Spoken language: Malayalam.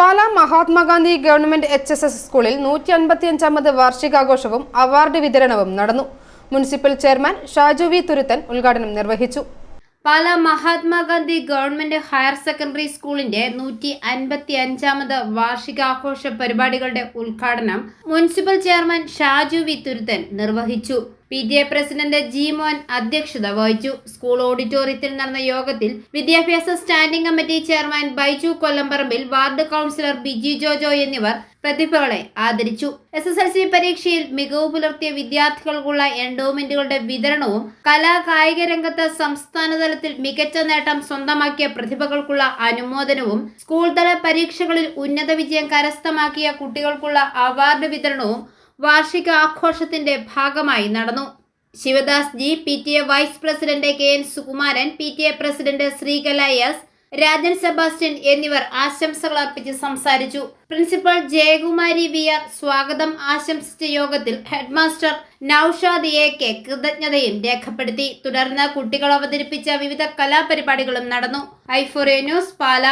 Pala Mahatma Gandhi government H S S സ്കൂളിൽ നൂറ്റി അൻപത്തിയഞ്ചാമത് വാർഷികാഘോഷവും അവാർഡ് വിതരണവും നടന്നു. Municipal chairman Shaju V Thuruthan ഉദ്ഘാടനം നിർവഹിച്ചു. Pala Mahatma Gandhi government higher secondary സ്കൂളിന്റെ നൂറ്റി അൻപത്തി അഞ്ചാമത് വാർഷികാഘോഷ പരിപാടികളുടെ ഉദ്ഘാടനം municipal chairman Shaju V Thuruthan നിർവഹിച്ചു. P T A president G Mohan അധ്യക്ഷത വഹിച്ചു. സ്കൂൾ ഓഡിറ്റോറിയത്തിൽ നടന്ന യോഗത്തിൽ വിദ്യാഭ്യാസ standing committee chairman Baiju Kollamparambil ward councillor Biji Jojo എന്നിവർ പ്രതിഭകളെ ആദരിച്ചു. എസ് എസ് എൽ സി പരീക്ഷയിൽ മികവ് പുലർത്തിയ വിദ്യാർത്ഥികൾക്കുള്ള എൻഡോമെന്റുകളുടെ വിതരണവും കലാ കായിക രംഗത്ത് സംസ്ഥാന തലത്തിൽ മികച്ച നേട്ടം സ്വന്തമാക്കിയ പ്രതിഭകൾക്കുള്ള അനുമോദനവും സ്കൂൾ തല പരീക്ഷകളിൽ ഉന്നത വിജയം കരസ്ഥമാക്കിയ കുട്ടികൾക്കുള്ള അവാർഡ് വിതരണവും വാർഷിക ആഘോഷത്തിന്റെ ഭാഗമായി നടന്നു. Shivadas G P T A vice president K N Sukumaran P T A president Sreekala S Rajan Sebastian എന്നിവർ ആശംസകൾ അർപ്പിച്ച് സംസാരിച്ചു. പ്രിൻസിപ്പൽ ജയകുമാരി വി ആർ സ്വാഗതം ആശംസിച്ച യോഗത്തിൽ ഹെഡ്മാസ്റ്റർ നൌഷാദ് എ കെ കൃതജ്ഞതയും രേഖപ്പെടുത്തി. തുടർന്ന് കുട്ടികൾ അവതരിപ്പിച്ച വിവിധ കലാപരിപാടികളും നടന്നു. ഐഫോറിയ ന്യൂസ് പാല.